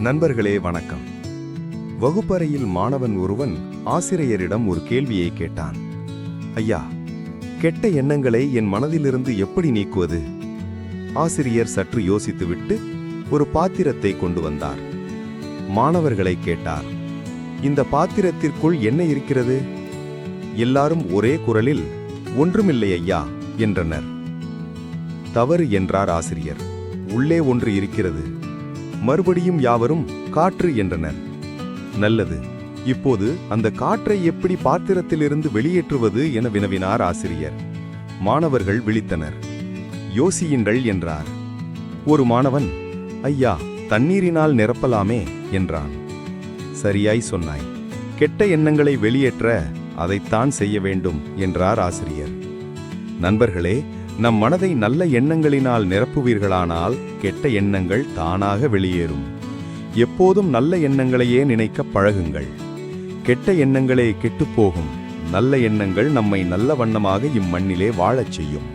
நண்பர்களே வணக்கம். வகுப்பறையில் மாணவன் ஒருவன் ஆசிரியரிடம் ஒரு கேள்வியை கேட்டான். ஐயா கெட்ட எண்ணங்களை என் மனதிலிருந்து எப்படி நீக்குவது? ஆசிரியர் சற்று யோசித்துவிட்டு ஒரு பாத்திரத்தை கொண்டு வந்தார். மாணவர்களை கேட்டார் இந்த பாத்திரத்திற்குள் என்ன இருக்கிறது? எல்லாரும் ஒரே குரலில் ஒன்றுமில்லை ஐயா என்றனர். தவறு என்றார் ஆசிரியர். உள்ளே ஒன்று இருக்கிறது. மறுபடியும் யாவரும் காற்று என்றனர். நல்லது. இப்போது அந்த காற்றை எப்படி பாத்திரத்திலிருந்து வெளியேற்றுவது என வினவினார் ஆசிரியர். மாணவர்கள் விழித்தனர். யோசியுங்கள் என்றார். ஒரு மாணவன் ஐயா தண்ணீரினால் நிரப்பலாமே என்றான். சரியாய் சொன்னாய். கெட்ட எண்ணங்களை வெளியேற்ற அதைத்தான் செய்ய வேண்டும் என்றார் ஆசிரியர். நண்பர்களே நம் மனதை நல்ல எண்ணங்களினால் நிரப்புவீர்களானால் கெட்ட எண்ணங்கள் தானாக வெளியேறும். எப்போதும் நல்ல எண்ணங்களையே நினைக்க பழகுங்கள். கெட்ட எண்ணங்களே கெட்டுப்போகும் நல்ல எண்ணங்கள் நம்மை நல்ல வண்ணமாக இம்மண்ணிலே வாழச் செய்யும்.